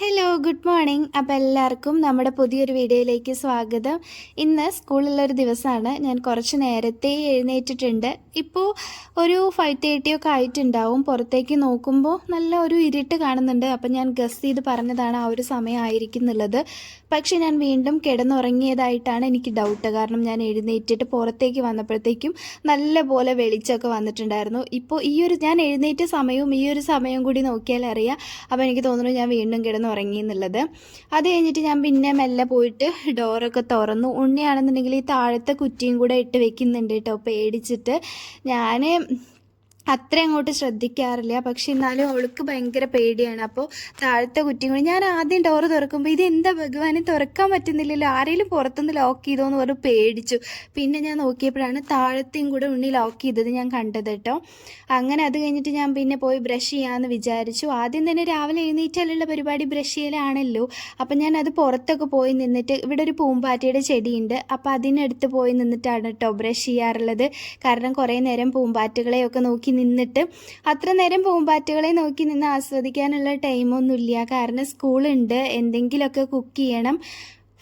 Hello good morning അപ്പോൾ എല്ലാവർക്കും നമ്മുടെ പുതിയൊരു വീഡിയോയിലേക്ക് സ്വാഗതം. ഇന്ന് സ്കൂളിലൊരു ദിവസമാണ് ഞാൻ കുറച്ച് നേരത്തെ എഴുന്നേറ്റിട്ടുണ്ട്. ഇപ്പോൾ ഒരു ഫൈവ് തേർട്ടി ഒക്കെ ആയിട്ടുണ്ടാവും. പുറത്തേക്ക് നോക്കുമ്പോൾ നല്ല ഒരു ഇരുട്ട് കാണുന്നുണ്ട്. അപ്പം ഞാൻ ഗസ് ചെയ്ത് പറഞ്ഞതാണ് ആ ഒരു സമയമായിരിക്കും എന്നുള്ളത് പക്ഷേ ഞാൻ വീണ്ടും കിടന്നുറങ്ങിയതായിട്ടാണ് എനിക്ക് ഡൗട്ട് കാരണം ഞാൻ എഴുന്നേറ്റിട്ട് പുറത്തേക്ക് വന്നപ്പോഴത്തേക്കും നല്ല പോലെ വെളിച്ചമൊക്കെ വന്നിട്ടുണ്ടായിരുന്നു. ഇപ്പോൾ ഈ ഒരു ഞാൻ എഴുന്നേറ്റ സമയവും ഈ ഒരു സമയവും കൂടി നോക്കിയാൽ അറിയാം അപ്പോൾ എനിക്ക് തോന്നുന്നു ഞാൻ വീണ്ടും കിടന്നുറങ്ങി എന്നുള്ളത് അത് കഴിഞ്ഞിട്ട് ഞാൻ പിന്നെ മെല്ലെ പോയിട്ട് ഡോറൊക്കെ തുറന്നു. ഉണ്ണിയാണെന്നുണ്ടെങ്കിൽ ഈ താഴത്തെ കുറ്റിയും കൂടെ ഇട്ട് വെക്കുന്നുണ്ട് കേട്ടോ. പേടിച്ചിട്ട് ഞാൻ അത്ര അങ്ങോട്ട് ശ്രദ്ധിക്കാറില്ല. പക്ഷെ എന്നാലും അവൾക്ക് ഭയങ്കര പേടിയാണ്. അപ്പോൾ താഴത്തെ കുറ്റിയും കൂടി ഞാൻ ആദ്യം ഡോറ് തുറക്കുമ്പോൾ ഇത് എന്താ ഭഗവാനെ തുറക്കാൻ പറ്റുന്നില്ലല്ലോ. ആരെങ്കിലും പുറത്തുനിന്ന് ലോക്ക് ചെയ്തോ എന്ന് പറഞ്ഞ് പേടിച്ചു. പിന്നെ ഞാൻ നോക്കിയപ്പോഴാണ് താഴത്തെയും കൂടെ ഉണ്ണി ലോക്ക് ചെയ്തത് ഞാൻ കണ്ടത് കേട്ടോ. അങ്ങനെ അത് കഴിഞ്ഞിട്ട് ഞാൻ പിന്നെ പോയി ബ്രഷ് ചെയ്യാമെന്ന് വിചാരിച്ചു. ആദ്യം തന്നെ രാവിലെ എഴുന്നേറ്റാലുള്ള പരിപാടി ബ്രഷ് ചെയ്യലാണല്ലോ. അപ്പം ഞാൻ അത് പുറത്തൊക്കെ പോയി നിന്നിട്ട് ഇവിടെ ഒരു പൂമ്പാറ്റയുടെ ചെടിയുണ്ട്. അപ്പോൾ അതിനടുത്ത് പോയി നിന്നിട്ടാണ് കേട്ടോ ബ്രഷ് ചെയ്യാറുള്ളത്. കാരണം കുറേ നേരം പൂമ്പാറ്റകളെയൊക്കെ നോക്കി നിന്നിട്ട് അത്ര നേരം പൂമ്പാറ്റകളെ നോക്കി നിന്ന് ആസ്വദിക്കാനുള്ള ടൈമൊന്നുമില്ല കാരണം സ്കൂളുണ്ട്. എന്തെങ്കിലുമൊക്കെ കുക്ക് ചെയ്യണം.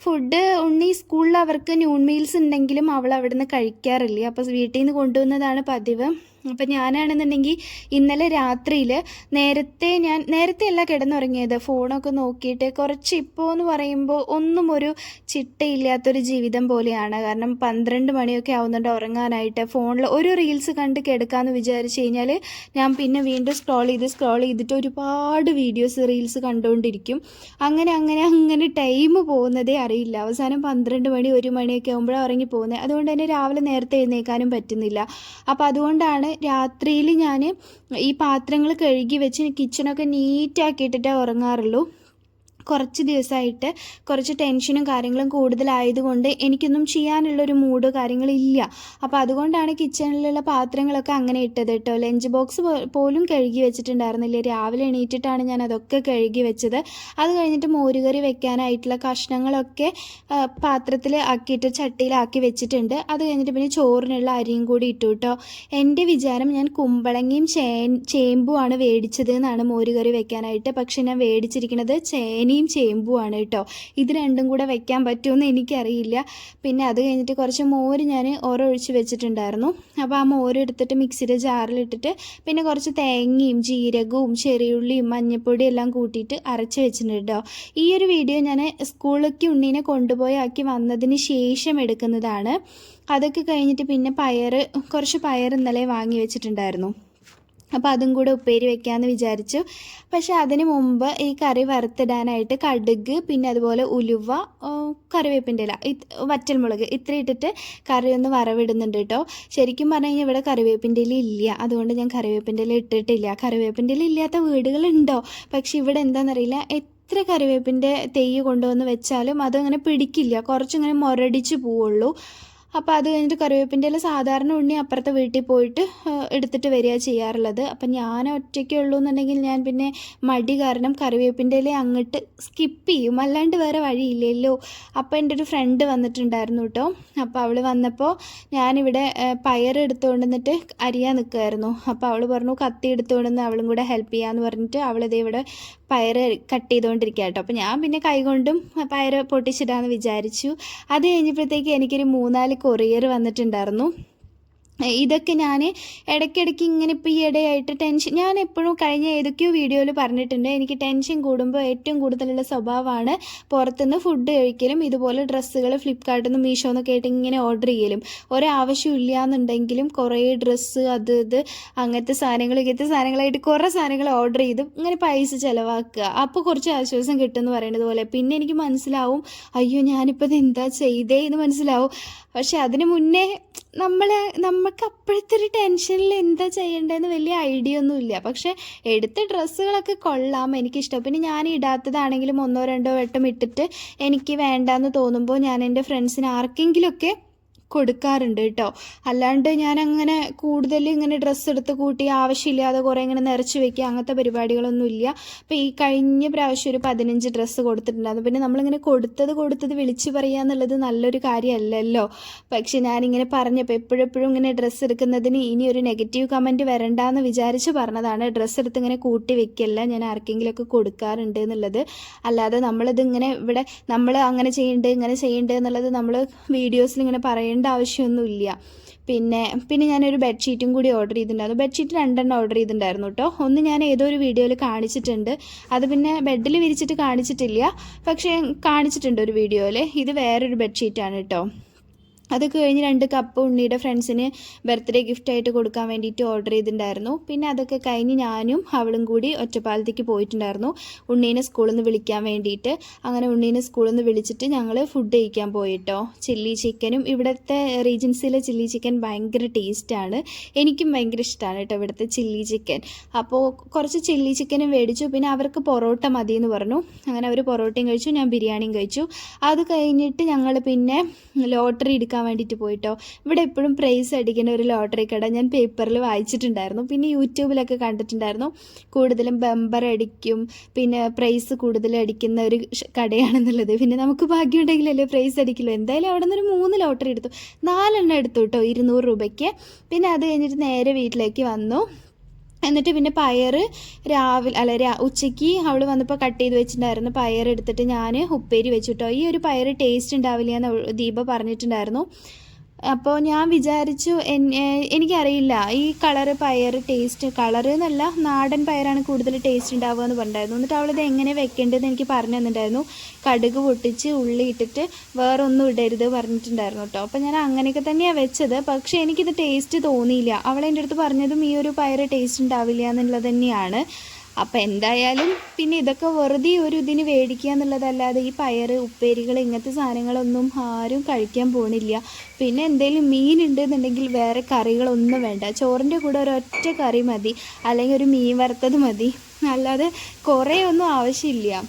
ഫുഡ് ഉണ്ണി സ്കൂളിൽ അവർക്ക് ന്യൂൺ മീൽസ് ഉണ്ടെങ്കിലും അവൾ അവിടുന്ന് കഴിക്കാറില്ല. അപ്പോൾ വീട്ടിൽ നിന്ന് കൊണ്ടുവന്നതാണ് പതിവ്. അപ്പം ഞാനാണെന്നുണ്ടെങ്കിൽ ഇന്നലെ രാത്രിയിൽ നേരത്തെ ഞാൻ നേരത്തെ അല്ല കിടന്നുറങ്ങിയത്. ഫോണൊക്കെ നോക്കിയിട്ട് കുറച്ച് ഇപ്പോൾ എന്ന് പറയുമ്പോൾ ഒന്നും ഒരു ചിട്ടയില്ലാത്തൊരു ജീവിതം പോലെയാണ്. കാരണം പന്ത്രണ്ട് മണിയൊക്കെ ആവുന്നുണ്ട് ഉറങ്ങാനായിട്ട്. ഫോണിൽ ഒരു റീൽസ് കണ്ട് കിടക്കാമെന്ന് വിചാരിച്ചു കഴിഞ്ഞാൽ ഞാൻ പിന്നെ വീണ്ടും സ്ക്രോൾ ചെയ്ത് സ്ക്രോൾ ചെയ്തിട്ട് ഒരുപാട് വീഡിയോസ് റീൽസ് കണ്ടുകൊണ്ടിരിക്കും അങ്ങനെ അങ്ങനെ അങ്ങനെ ടൈം പോകുന്നതേ അറിയില്ല. അവസാനം പന്ത്രണ്ട് മണി ഒരു മണിയൊക്കെ ആകുമ്പോഴാണ് ഉറങ്ങി പോകുന്നത് അതുകൊണ്ട് തന്നെ രാവിലെ നേരത്തെ എഴുന്നേൽക്കാനും പറ്റുന്നില്ല. അപ്പോൾ അതുകൊണ്ടാണ് രാത്രിയിൽ ഞാൻ ഈ പാത്രങ്ങൾ കഴുകി വെച്ച് കിച്ചണൊക്കെ നീറ്റാക്കിയിട്ടിട്ടേ ഉറങ്ങാറുള്ളൂ. കുറച്ച് ദിവസമായിട്ട് കുറച്ച് ടെൻഷനും കാര്യങ്ങളും കൂടുതലായതുകൊണ്ട് എനിക്കൊന്നും ചെയ്യാനുള്ളൊരു മൂഡ് കാര്യങ്ങളില്ല അപ്പോൾ അതുകൊണ്ടാണ് കിച്ചണിലുള്ള പാത്രങ്ങളൊക്കെ അങ്ങനെ ഇട്ടത് കേട്ടോ. ലഞ്ച് ബോക്സ് പോലും കഴുകി വെച്ചിട്ടുണ്ടായിരുന്നില്ല. രാവിലെ എണീറ്റിട്ടാണ് ഞാൻ അതൊക്കെ കഴുകി വെച്ചത്. അത് കഴിഞ്ഞിട്ട് മോരുകറി വെക്കാനായിട്ടുള്ള കഷ്ണങ്ങളൊക്കെ പാത്രത്തിൽ ആക്കിയിട്ട് ചട്ടിയിലാക്കി വെച്ചിട്ടുണ്ട്. അത് കഴിഞ്ഞിട്ട് പിന്നെ ചോറിനുള്ള അരിയും കൂടി ഇട്ടു കേട്ടോ. എന്റെ വിചാരം ഞാൻ കുമ്പളങ്ങയും ചേ ചേമ്പുമാണ് മേടിച്ചത് എന്നാണ് മോരുകറി വെക്കാനായിട്ട്. പക്ഷെ ഞാൻ മേടിച്ചിരിക്കുന്നത് ചേനയും ചേമ്പുമാണ് കേട്ടോ. ഇത് രണ്ടും കൂടെ വെക്കാൻ പറ്റുമെന്ന് എനിക്കറിയില്ല. പിന്നെ അത് കഴിഞ്ഞിട്ട് കുറച്ച് മോര് ഞാൻ ഒരൊഴിച്ച് വെച്ചിട്ടുണ്ടായിരുന്നു. അപ്പോൾ ആ മോര് എടുത്തിട്ട് മിക്സിയുടെ ജാറിലിട്ടിട്ട് പിന്നെ കുറച്ച് തേങ്ങയും ജീരകവും ചെറിയുള്ളിയും മഞ്ഞൾപ്പൊടിയും എല്ലാം കൂട്ടിയിട്ട് അരച്ച് വെച്ചിട്ടുണ്ട് കേട്ടോ. ഈ ഒരു വീഡിയോ ഞാൻ സ്കൂളിലേക്ക് ഉണ്ണീനെ കൊണ്ടുപോയി ആക്കി വന്നതിന് ശേഷം എടുക്കുന്നതാണ്. അതൊക്കെ കഴിഞ്ഞിട്ട് പിന്നെ പയർ കുറച്ച് പയർ ഇന്നലെ വാങ്ങി വെച്ചിട്ടുണ്ടായിരുന്നു. അപ്പോൾ അതും കൂടെ ഉപ്പേരി വെക്കാമെന്ന് വിചാരിച്ചു. പക്ഷേ അതിന് മുമ്പ് ഈ കറി വറുത്തിടാനായിട്ട് കടുക് പിന്നെ അതുപോലെ ഉലുവ കറിവേപ്പിന്റെ ഇല വറ്റൽമുളക് ഇത്ര ഇട്ടിട്ട് കറി ഒന്ന് വറവിടുന്നുണ്ട് കേട്ടോ. ശരിക്കും പറഞ്ഞു കഴിഞ്ഞാൽ ഇവിടെ കറിവേപ്പിന്റെ ഇല ഇല്ല. അതുകൊണ്ട് ഞാൻ കറിവേപ്പിന്റെ ഇല ഇട്ടിട്ടില്ല. കറിവേപ്പിന്റെ ഇല ഇല്ലാത്ത വീടുകളുണ്ടോ? പക്ഷെ ഇവിടെ എന്താണെന്നറിയില്ല എത്ര കറിവേപ്പിന്റെ തെയ്യ് കൊണ്ടുവന്ന് വെച്ചാലും അതങ്ങനെ പിടിക്കില്ല. കുറച്ചിങ്ങനെ മുരടിച്ച് പോവുള്ളൂ. അപ്പോൾ അത് കഴിഞ്ഞിട്ട് കറിവേപ്പിന്റെ ഇല സാധാരണ ഉണ്ണി അപ്പുറത്തെ വീട്ടിൽ പോയിട്ട് എടുത്തിട്ട് വരിക ചെയ്യാറുള്ളത്. അപ്പം ഞാൻ ഒറ്റയ്ക്കേ ഉള്ളൂ എന്നുണ്ടെങ്കിൽ ഞാൻ പിന്നെ മടി കാരണം കറിവേപ്പിന്റെ ഇല അങ്ങോട്ട് സ്കിപ്പ് ചെയ്യും. അല്ലാണ്ട് വേറെ വഴിയില്ലല്ലോ. അപ്പോൾ എന്റെ ഒരു ഫ്രണ്ട് വന്നിട്ടുണ്ടായിരുന്നു കേട്ടോ അപ്പോൾ അവൾ വന്നപ്പോൾ ഞാനിവിടെ പയർ എടുത്തുകൊണ്ട് വന്നിട്ട് അരിയാൻ നിൽക്കുമായിരുന്നു അപ്പോൾ അവൾ പറഞ്ഞു കത്തി എടുത്തുകൊണ്ടുവന്ന് അവളും കൂടെ ഹെൽപ്പ് ചെയ്യാമെന്ന് പറഞ്ഞിട്ട് അവളിതേ ഇവിടെ പയർ കട്ട് ചെയ്തുകൊണ്ടിരിക്കുക കേട്ടോ. അപ്പോൾ ഞാൻ പിന്നെ കൈകൊണ്ടും പയർ പൊട്ടിച്ചിടാമെന്ന് വിചാരിച്ചു. അത് കഴിഞ്ഞപ്പോഴത്തേക്ക് എനിക്കൊരു മൂന്നാൽ കൊറിയർ വന്നിട്ടുണ്ടായിരുന്നു. ഇതൊക്കെ ഞാൻ ഇടയ്ക്കിടയ്ക്ക് ഇങ്ങനെ ഇപ്പോൾ ഈ ഇടയായിട്ട് ടെൻഷൻ ഞാൻ എപ്പോഴും കഴിഞ്ഞ ഏതൊക്കെയോ വീഡിയോയിൽ പറഞ്ഞിട്ടുണ്ട്. എനിക്ക് ടെൻഷൻ കൂടുമ്പോൾ ഏറ്റവും കൂടുതലുള്ള സ്വഭാവമാണ് പുറത്തുനിന്ന് ഫുഡ് കഴിക്കലും ഇതുപോലെ ഡ്രസ്സുകൾ ഫ്ലിപ്കാർട്ടിൽ നിന്ന് മീഷോ എന്നൊക്കെ ആയിട്ട് ഇങ്ങനെ ഓർഡർ ചെയ്യലും. ഒരാവശ്യം ഇല്ല എന്നുണ്ടെങ്കിലും കുറേ ഡ്രസ്സ് അത് ഇത് അങ്ങനത്തെ സാധനങ്ങൾ ഇങ്ങനത്തെ സാധനങ്ങളായിട്ട് കുറേ സാധനങ്ങൾ ഓർഡർ ചെയ്ത് ഇങ്ങനെ പൈസ ചിലവാക്കുക. അപ്പോൾ കുറച്ച് ആശ്വാസം കിട്ടുമെന്ന് പറയുന്നത് പോലെ. പിന്നെ എനിക്ക് മനസ്സിലാവും അയ്യോ ഞാനിപ്പോൾ ഇത് എന്താ ചെയ്തേ? എന്ന് മനസ്സിലാവും. പക്ഷെ അതിന് മുന്നേ നമ്മളെ നമുക്ക് അപ്പോഴത്തെ ഒരു ടെൻഷനിൽ എന്താ ചെയ്യേണ്ടതെന്ന് വലിയ ഐഡിയ ഒന്നുമില്ല. പക്ഷെ എടുത്ത ഡ്രസ്സുകളൊക്കെ കൊള്ളാം എനിക്കിഷ്ടം. പിന്നെ ഞാൻ ഇടാത്തതാണെങ്കിലും ഒന്നോ രണ്ടോ വട്ടം ഇട്ടിട്ട് എനിക്ക് വേണ്ടാന്ന് തോന്നുമ്പോൾ ഞാൻ എന്റെ ഫ്രണ്ട്സിന് ആർക്കെങ്കിലുമൊക്കെ കൊടുക്കാറുണ്ട് കേട്ടോ. അല്ലാണ്ട് ഞാൻ അങ്ങനെ കൂടുതൽ ഇങ്ങനെ ഡ്രസ്സ് എടുത്ത് കൂട്ടി ആവശ്യമില്ലാതെ കുറേ ഇങ്ങനെ നിറച്ച് വെക്കുക അങ്ങനത്തെ പരിപാടികളൊന്നും ഇല്ല. അപ്പോൾ ഈ കഴിഞ്ഞ പ്രാവശ്യം ഒരു പതിനഞ്ച് ഡ്രസ്സ് കൊടുത്തിട്ടുണ്ടായിരുന്നു. പിന്നെ നമ്മളിങ്ങനെ കൊടുത്തത് കൊടുത്തത് വിളിച്ച് പറയുക എന്നുള്ളത് നല്ലൊരു കാര്യമല്ലല്ലോ. പക്ഷെ ഞാനിങ്ങനെ പറഞ്ഞപ്പോൾ എപ്പോഴെപ്പോഴും ഇങ്ങനെ ഡ്രസ്സ് എടുക്കുന്നതിന് ഇനി ഒരു നെഗറ്റീവ് കമന്റ് വരണ്ടെന്ന് വിചാരിച്ച് പറഞ്ഞതാണ്. ഡ്രസ്സ് എടുത്ത് ഇങ്ങനെ കൂട്ടി വെക്കല്ല ഞാൻ ആർക്കെങ്കിലുമൊക്കെ കൊടുക്കാറുണ്ട് എന്നുള്ളത്. അല്ലാതെ നമ്മളിത് ഇങ്ങനെ ഇവിടെ നമ്മൾ അങ്ങനെ ചെയ്യുന്നുണ്ട് ഇങ്ങനെ ചെയ്യുന്നുണ്ട് എന്നുള്ളത് നമ്മൾ വീഡിയോസിൽ ഇങ്ങനെ പറയേണ്ട ആവശ്യമൊന്നുമില്ല. പിന്നെ പിന്നെ ഞാനൊരു ബെഡ്ഷീറ്റും കൂടി ഓർഡർ ചെയ്തിട്ടുണ്ടായിരുന്നു ബെഡ്ഷീറ്റ് രണ്ടെണ്ണം ഓർഡർ ചെയ്തിട്ടുണ്ടായിരുന്നു കേട്ടോ. ഒന്ന് ഞാൻ ഏതോ ഒരു വീഡിയോയിൽ കാണിച്ചിട്ടുണ്ട്. അത് പിന്നെ ബെഡിൽ വിരിച്ചിട്ട് കാണിച്ചിട്ടില്ല. പക്ഷേ കാണിച്ചിട്ടുണ്ട് ഒരു വീഡിയോയിൽ ഇത് വേറൊരു ബെഡ്ഷീറ്റാണ് കേട്ടോ. അത് കഴിഞ്ഞ് രണ്ട് കപ്പ് ഉണ്ണിയുടെ ഫ്രണ്ട്സിന് ബർത്ത്ഡേ ഗിഫ്റ്റ് ആയിട്ട് കൊടുക്കാൻ വേണ്ടിയിട്ട് ഓർഡർ ചെയ്തിട്ടുണ്ടായിരുന്നു. പിന്നെ അതൊക്കെ കഴിഞ്ഞ് ഞാനും അവളും കൂടി ഒറ്റപ്പാലത്തേക്ക് പോയിട്ടുണ്ടായിരുന്നു. ഉണ്ണീനെ സ്കൂളിൽ നിന്ന് വിളിക്കാൻ വേണ്ടിയിട്ട്. അങ്ങനെ ഉണ്ണീനെ സ്കൂളിൽ നിന്ന് വിളിച്ചിട്ട് ഞങ്ങൾ ഫുഡ് കഴിക്കാൻ പോയിട്ടോ. ചില്ലി ചിക്കനും ഇവിടുത്തെ റീജൻസിലെ ചില്ലി ചിക്കൻ ഭയങ്കര ടേസ്റ്റാണ് എനിക്കും ഭയങ്കര ഇഷ്ടമാണ് കേട്ടോ ഇവിടുത്തെ ചില്ലി ചിക്കൻ അപ്പോൾ കുറച്ച് ചില്ലി ചിക്കനും മേടിച്ചു പിന്നെ അവർക്ക് പൊറോട്ട മതി എന്ന് പറഞ്ഞു. അങ്ങനെ അവർ പൊറോട്ടയും കഴിച്ചു ഞാൻ ബിരിയാണിയും കഴിച്ചു. അത് കഴിഞ്ഞിട്ട് ഞങ്ങൾ പിന്നെ ലോട്ടറി എടുക്കാൻ വേണ്ടിയിട്ട് പോയിട്ടോ. ഇവിടെ എപ്പോഴും പ്രൈസ് അടിക്കുന്ന ഒരു ലോട്ടറി കട ഞാൻ പേപ്പറിൽ വായിച്ചിട്ടുണ്ടായിരുന്നു. പിന്നെ യൂട്യൂബിലൊക്കെ കണ്ടിട്ടുണ്ടായിരുന്നു. കൂടുതലും ബമ്പർ അടിക്കും പിന്നെ പ്രൈസ് കൂടുതൽ അടിക്കുന്ന ഒരു കടയാണെന്നുള്ളത്. പിന്നെ നമുക്ക് ഭാഗ്യമുണ്ടെങ്കിലല്ലേ പ്രൈസ് അടിക്കില്ലോ എന്തായാലും അവിടെ നിന്ന് ഒരു മൂന്ന് ലോട്ടറി എടുത്തു. നാലെണ്ണം എടുത്തു കേട്ടോ ഇരുന്നൂറ് രൂപയ്ക്ക്. പിന്നെ അത് കഴിഞ്ഞിട്ട് നേരെ വീട്ടിലേക്ക് വന്നു. എന്നിട്ട് പിന്നെ പയർ രാവിലെ അല്ല ഉച്ചയ്ക്ക് അവൾ വന്നപ്പോൾ കട്ട് ചെയ്ത് വെച്ചിട്ടുണ്ടായിരുന്നു. പയർ എടുത്തിട്ട് ഞാൻ ഉപ്പേരി വെച്ചിട്ടോ ഈ ഒരു പയർ ടേസ്റ്റ് ഉണ്ടാവില്ല എന്ന് ദീപ പറഞ്ഞിട്ടുണ്ടായിരുന്നു. അപ്പോൾ ഞാൻ വിചാരിച്ചു എനിക്കറിയില്ല. ഈ കളറ് പയർ ടേസ്റ്റ് കളറ് എന്നല്ല നാടൻ പയറാണ് കൂടുതൽ ടേസ്റ്റ് ഉണ്ടാവുക എന്ന് പറഞ്ഞിട്ടുണ്ടായിരുന്നു. എന്നിട്ട് അവളിത് എങ്ങനെ വെക്കേണ്ടതെന്ന് എനിക്ക് പറഞ്ഞു തന്നിട്ടുണ്ടായിരുന്നു. കടുക് പൊട്ടിച്ച് ഉള്ളി ഇട്ടിട്ട് വേറെ ഒന്നും ഇടരുത് പറഞ്ഞിട്ടുണ്ടായിരുന്നു കേട്ടോ. അപ്പോൾ ഞാൻ അങ്ങനെയൊക്കെ തന്നെയാണ് വെച്ചത്. പക്ഷേ എനിക്കിത് ടേസ്റ്റ് തോന്നിയില്ല. അവളെന്റെ അടുത്ത് പറഞ്ഞതും ഈ ഒരു പയർ ടേസ്റ്റ് ഉണ്ടാവില്ല എന്നുള്ളത് തന്നെയാണ്. അപ്പം എന്തായാലും പിന്നെ ഇതൊക്കെ വെറുതെ ഒരു ഇതിന് മേടിക്കുക എന്നുള്ളതല്ലാതെ ഈ പയർ ഉപ്പേരികൾ ഇങ്ങനത്തെ സാധനങ്ങളൊന്നും ആരും കഴിക്കാൻ പോണില്ല. പിന്നെ എന്തെങ്കിലും മീൻ ഉണ്ടെന്നുണ്ടെങ്കിൽ വേറെ കറികളൊന്നും വേണ്ട. ചോറിന്റെ കൂടെ ഒരൊറ്റ കറി മതി. അല്ലെങ്കിൽ ഒരു മീൻ വറുത്തത് മതി. അല്ലാതെ കുറേ ഒന്നും ആവശ്യമില്ല.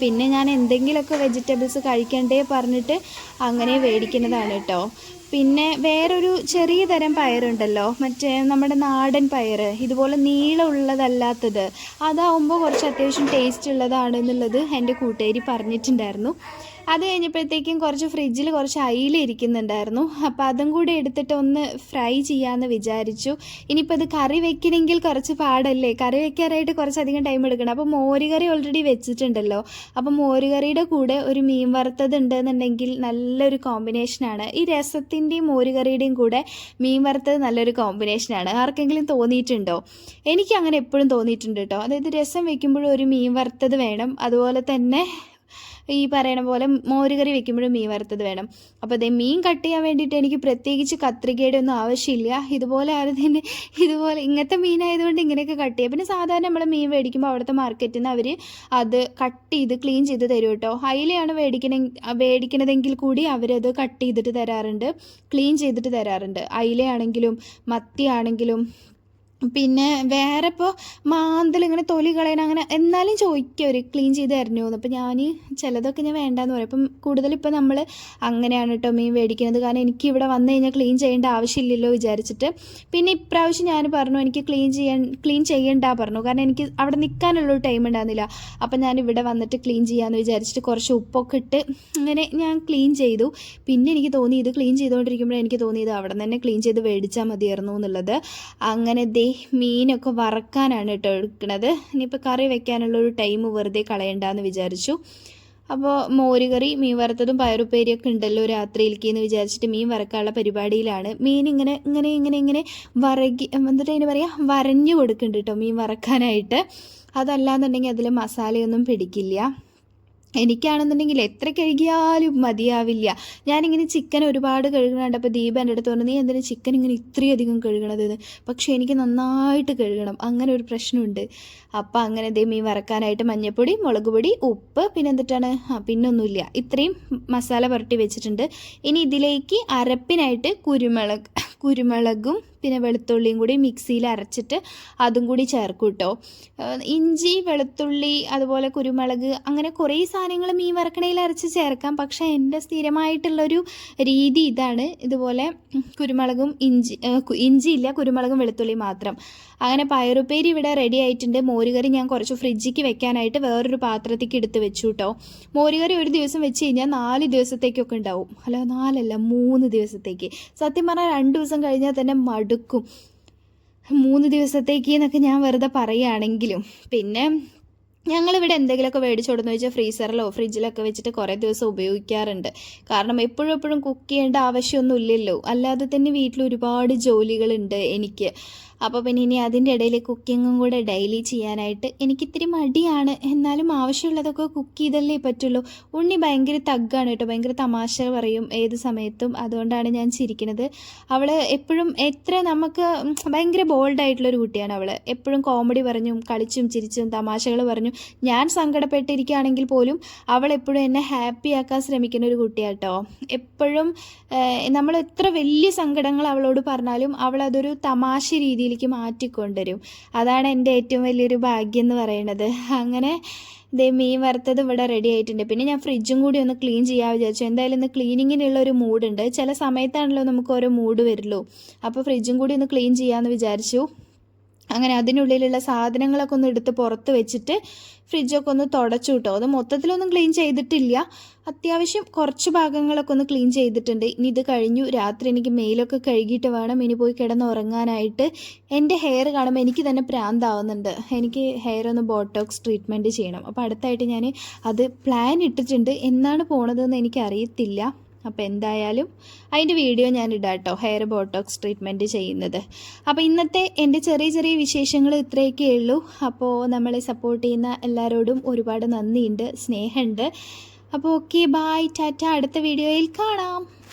പിന്നെ ഞാൻ എന്തെങ്കിലുമൊക്കെ വെജിറ്റബിൾസ് കഴിക്കണ്ടേ പറഞ്ഞിട്ട് അങ്ങനെ മേടിക്കുന്നതാണ് കേട്ടോ. പിന്നെ വേറൊരു ചെറിയ തരം പയറുണ്ടല്ലോ. മറ്റേ നമ്മുടെ നാടൻ പയർ ഇതുപോലെ നീളമുള്ളതല്ലാത്തത്. അതാവുമ്പോൾ കുറച്ച് അത്യാവശ്യം ടേസ്റ്റ് ഉള്ളതാണ് എന്നുള്ളത് എന്റെ കൂട്ടുകാരി പറഞ്ഞിട്ടുണ്ടായിരുന്നു. അത് കഴിഞ്ഞപ്പോഴത്തേക്കും കുറച്ച് ഫ്രിഡ്ജിൽ കുറച്ച് അയില ഇരിക്കുന്നുണ്ടായിരുന്നു. അപ്പോൾ അതും കൂടി എടുത്തിട്ട് ഒന്ന് ഫ്രൈ ചെയ്യാമെന്ന് വിചാരിച്ചു. ഇനിയിപ്പോൾ അത് കറി വെക്കണമെങ്കിൽ കുറച്ച് പാടല്ലേ? കറി വെക്കാനായിട്ട് കുറച്ചധികം ടൈം എടുക്കണം. അപ്പോൾ മോരുകറി ഓൾറെഡി വെച്ചിട്ടുണ്ടല്ലോ. അപ്പോൾ മോരുകറിയുടെ കൂടെ ഒരു മീൻ വറുത്തത് ഉണ്ടെന്നുണ്ടെങ്കിൽ നല്ലൊരു കോമ്പിനേഷനാണ് ഈ രസത്തിന്റെയും മോരുകറിയുടെയും കൂടെ മീൻ വറുത്തത് നല്ലൊരു കോമ്പിനേഷനാണ് ആർക്കെങ്കിലും തോന്നിയിട്ടുണ്ടോ? എനിക്ക് അങ്ങനെ എപ്പോഴും തോന്നിയിട്ടുണ്ട് കേട്ടോ അതായത് രസം വെക്കുമ്പോഴും ഒരു മീൻ വറുത്തത് വേണം. അതുപോലെ തന്നെ ഈ പറയണ പോലെ മോരുകറി വെക്കുമ്പോഴും മീൻ വറുത്തത് വേണം. അപ്പോൾ അതേ മീൻ കട്ട് ചെയ്യാൻ വേണ്ടിയിട്ട് എനിക്ക് പ്രത്യേകിച്ച് കത്രികയുടെ ഒന്നും ആവശ്യമില്ല. ഇതുപോലെ ആരതിന് ഇതുപോലെ ഇങ്ങനത്തെ മീനായതുകൊണ്ട് ഇങ്ങനെയൊക്കെ കട്ട് ചെയ്യാം. പിന്നെ സാധാരണ നമ്മൾ മീൻ മേടിക്കുമ്പോൾ അവിടുത്തെ മാർക്കറ്റിൽ നിന്ന് അവർ അത് കട്ട് ചെയ്ത് ക്ലീൻ ചെയ്ത് തരും കേട്ടോ. അയിലയാണ് മേടിക്കണ മേടിക്കണതെങ്കിൽ കൂടി അവരത് കട്ട് ചെയ്തിട്ട് തരാറുണ്ട്. ക്ലീൻ ചെയ്തിട്ട് തരാറുണ്ട്. അയിലയാണെങ്കിലും മത്തിയാണെങ്കിലും പിന്നെ വേറെ ഇപ്പോൾ മാന്തൽ ഇങ്ങനെ തൊലി കളയണ അങ്ങനെ എന്നാലും ചോദിക്കും അവർ ക്ലീൻ ചെയ്ത് തരണോ? എന്ന്. അപ്പോൾ ഞാൻ ചിലതൊക്കെ ഞാൻ വേണ്ടാന്ന് പറയും. അപ്പം കൂടുതൽ ഇപ്പോൾ നമ്മൾ അങ്ങനെയാണ് കേട്ടോ മീൻ മേടിക്കുന്നത് കാരണം എനിക്ക് ഇവിടെ വന്നു കഴിഞ്ഞാൽ ക്ലീൻ ചെയ്യേണ്ട ആവശ്യമില്ലല്ലോ വിചാരിച്ചിട്ട്. പിന്നെ ഇപ്രാവശ്യം ഞാൻ പറഞ്ഞു എനിക്ക് ക്ലീൻ ചെയ്യാൻ ക്ലീൻ ചെയ്യണ്ട പറഞ്ഞു. കാരണം എനിക്ക് അവിടെ നിൽക്കാനുള്ള ടൈം ഉണ്ടായിരുന്നില്ല. അപ്പം ഞാൻ ഇവിടെ വന്നിട്ട് ക്ലീൻ ചെയ്യാമെന്ന് വിചാരിച്ചിട്ട് കുറച്ച് ഉപ്പൊക്കെ ഇട്ട് അങ്ങനെ ഞാൻ ക്ലീൻ ചെയ്തു. പിന്നെ എനിക്ക് തോന്നി ഇത് ക്ലീൻ ചെയ്തുകൊണ്ടിരിക്കുമ്പോൾ എനിക്ക് തോന്നി ഇത് അവിടെ നിന്ന് തന്നെ ക്ലീൻ ചെയ്ത് മേടിച്ചാൽ മതിയായിരുന്നു എന്നുള്ളത്. അങ്ങനെ ദേ മീനൊക്കെ വറക്കാനാണ് കേട്ടോ എടുക്കുന്നത് ഇനിയിപ്പോൾ കറി വെക്കാനുള്ള ഒരു ടൈം വെറുതെ കളയണ്ടെന്ന് വിചാരിച്ചു. അപ്പോൾ മോരുകറി മീൻ വറുത്തതും പയറുപ്പേരിയൊക്കെ ഉണ്ടല്ലോ രാത്രിയിലേക്ക് എന്ന് വിചാരിച്ചിട്ട് മീൻ വറക്കാനുള്ള പരിപാടിയിലാണ്. മീൻ ഇങ്ങനെ ഇങ്ങനെ ഇങ്ങനെ ഇങ്ങനെ വറകി എന്നിട്ട് അതിന് പറയുക വരഞ്ഞു കൊടുക്കുന്നുണ്ട് കേട്ടോ മീൻ വറക്കാനായിട്ട്. അതല്ലാന്നുണ്ടെങ്കിൽ അതിൽ മസാലയൊന്നും പിടിക്കില്ല. എനിക്കാണെന്നുണ്ടെങ്കിൽ എത്ര കഴുകിയാലും മതിയാവില്ല. ഞാനിങ്ങനെ ചിക്കൻ ഒരുപാട് കഴുകണുണ്ട്. അപ്പോൾ ദീപ എന്റെ അടുത്ത് പറഞ്ഞു നീ എന്തിനാ ചിക്കൻ ഇങ്ങനെ ഇത്രയധികം കഴുകണത്? പക്ഷേ എനിക്ക് നന്നായിട്ട് കഴുകണം. അങ്ങനെ ഒരു പ്രശ്നമുണ്ട്. അപ്പോൾ അങ്ങനെ ദേ മീൻ വറക്കാനായിട്ട് മഞ്ഞൾപ്പൊടി മുളക് പൊടി ഉപ്പ് പിന്നെ എന്തിട്ടാണ്? ആ പിന്നൊന്നുമില്ല ഇത്രയും മസാല പുരട്ടി വെച്ചിട്ടുണ്ട്. ഇനി ഇതിലേക്ക് അരപ്പിനായിട്ട് കുരുമുളക് കുരുമുളകും പിന്നെ വെളുത്തുള്ളിയും കൂടി മിക്സിയിൽ അരച്ചിട്ട് അതും കൂടി ചേർക്കും കേട്ടോ. ഇഞ്ചി വെളുത്തുള്ളി അതുപോലെ കുരുമുളക് അങ്ങനെ കുറേ സാധനങ്ങൾ മീൻ വറക്കണയിൽ അരച്ച് ചേർക്കാം. പക്ഷേ എന്റെ സ്ഥിരമായിട്ടുള്ളൊരു രീതി ഇതാണ്. ഇതുപോലെ കുരുമുളകും ഇഞ്ചി ഇഞ്ചി ഇല്ല കുരുമുളകും വെളുത്തുള്ളി മാത്രം. അങ്ങനെ പയറുപ്പേരി ഇവിടെ റെഡി ആയിട്ടുണ്ട്. മോരുകറി ഞാൻ കുറച്ച് ഫ്രിഡ്ജിക്ക് വെക്കാനായിട്ട് വേറൊരു പാത്രത്തേക്ക് എടുത്ത് വെച്ചു കേട്ടോ. മോരുകറി ഒരു ദിവസം വെച്ച് കഴിഞ്ഞാൽ നാല് ദിവസത്തേക്കൊക്കെ ഉണ്ടാവും. അല്ല നാലല്ല മൂന്ന് ദിവസത്തേക്ക്. സത്യം പറഞ്ഞാൽ രണ്ട് ദിവസം കഴിഞ്ഞാൽ തന്നെ മടുക്കും മൂന്ന് ദിവസത്തേക്ക് എന്നൊക്കെ ഞാൻ വെറുതെ പറയുകയാണെങ്കിലും. പിന്നെ ഞങ്ങളിവിടെ എന്തെങ്കിലുമൊക്കെ മേടിച്ചു കൊടുന്ന് വെച്ചാൽ ഫ്രീസറിലോ ഫ്രിഡ്ജിലൊക്കെ വെച്ചിട്ട് കുറേ ദിവസം ഉപയോഗിക്കാറുണ്ട്. കാരണം എപ്പോഴും എപ്പോഴും കുക്ക് ചെയ്യേണ്ട ആവശ്യമൊന്നും ഇല്ലല്ലോ അല്ലാതെ തന്നെ വീട്ടിൽ ഒരുപാട് ജോലികളുണ്ട് എനിക്ക്. അപ്പോൾ പിന്നെ ഇനി അതിന്റെ ഇടയിൽ കുക്കിങ്ങും കൂടെ ഡെയിലി ചെയ്യാനായിട്ട് എനിക്കിത്തിരി മടിയാണ്. എന്നാലും ആവശ്യമുള്ളതൊക്കെ കുക്ക് ചെയ്തല്ലേ പറ്റുള്ളൂ. ഉണ്ണി ഭയങ്കര തഗ്ഗാണ് കേട്ടോ. ഭയങ്കര തമാശ പറയും ഏത് സമയത്തും. അതുകൊണ്ടാണ് ഞാൻ ചിരിക്കുന്നത്. അവൾ എപ്പോഴും എത്ര നമുക്ക് ഭയങ്കര ബോൾഡായിട്ടുള്ളൊരു കുട്ടിയാണ് അവൾ എപ്പോഴും കോമഡി പറഞ്ഞും കളിച്ചും ചിരിച്ചും തമാശകൾ പറഞ്ഞു. ഞാൻ സങ്കടപ്പെട്ടിരിക്കുകയാണെങ്കിൽ പോലും അവൾ എപ്പോഴും എന്നെ ഹാപ്പിയാക്കാൻ ശ്രമിക്കുന്ന ഒരു കുട്ടിയാട്ടോ. എപ്പോഴും നമ്മൾ എത്ര വലിയ സങ്കടങ്ങൾ അവളോട് പറഞ്ഞാലും അവൾ അതൊരു തമാശ രീതിയിലേക്ക് മാറ്റിക്കൊണ്ടുവരും. അതാണ് എന്റെ ഏറ്റവും വലിയൊരു ഭാഗ്യം എന്ന് പറയുന്നത്. അങ്ങനെ ദേ മീൻ വറുത്തത് ഇവിടെ റെഡി ആയിട്ടുണ്ട്. പിന്നെ ഞാൻ ഫ്രിഡ്ജും കൂടി ഒന്ന് ക്ലീൻ ചെയ്യാൻ വിചാരിച്ചു. എന്തായാലും ഇന്ന് ക്ലീനിങ്ങിനുള്ള ഒരു മൂഡുണ്ട് ചില സമയത്താണല്ലോ നമുക്ക് ഓരോ മൂഡ് വരുള്ളൂ. അപ്പോൾ ഫ്രിഡ്ജും കൂടി ഒന്ന് ക്ലീൻ ചെയ്യാമെന്ന് വിചാരിച്ചു. അങ്ങനെ അതിനുള്ളിലുള്ള സാധനങ്ങളൊക്കെ ഒന്ന് എടുത്ത് പുറത്ത് വെച്ചിട്ട് ഫ്രിഡ്ജൊക്കെ ഒന്ന് തുടച്ചു കിട്ടോ അത് മൊത്തത്തിലൊന്നും ക്ലീൻ ചെയ്തിട്ടില്ല. അത്യാവശ്യം കുറച്ച് ഭാഗങ്ങളൊക്കെ ഒന്ന് ക്ലീൻ ചെയ്തിട്ടുണ്ട്. ഇനി ഇത് കഴിഞ്ഞു. രാത്രി എനിക്ക് മെയിലൊക്കെ കഴുകിയിട്ട് വേണം. ഇനി പോയി കിടന്ന് ഉറങ്ങാനായിട്ട് എന്റെ ഹെയർ കാണുമ്പോൾ എനിക്ക് തന്നെ പ്രാന്താവുന്നുണ്ട്. എനിക്ക് ഹെയർ ഒന്ന് ബോട്ടോക്സ് ട്രീറ്റ്മെന്റ് ചെയ്യണം. അപ്പോൾ അടുത്തായിട്ട് ഞാൻ അത് പ്ലാൻ ഇട്ടിട്ടുണ്ട്. എന്നാണ് പോണതെന്ന് എനിക്ക് അറിയത്തില്ല അപ്പോൾ എന്തായാലും അതിന്റെ വീഡിയോ ഞാൻ ഇടാം കേട്ടോ ഹെയർ ബോട്ടോക്സ് ട്രീറ്റ്മെന്റ് ചെയ്യുന്നത്. അപ്പോൾ ഇന്നത്തെ എന്റെ ചെറിയ ചെറിയ വിശേഷങ്ങൾ ഇത്രയൊക്കെ ഉള്ളൂ. അപ്പോൾ നമ്മളെ സപ്പോർട്ട് ചെയ്യുന്ന എല്ലാവരോടും ഒരുപാട് നന്ദിയുണ്ട് സ്നേഹമുണ്ട്. അപ്പോൾ ഓക്കെ ബായ് ടാറ്റ. അടുത്ത വീഡിയോയിൽ കാണാം.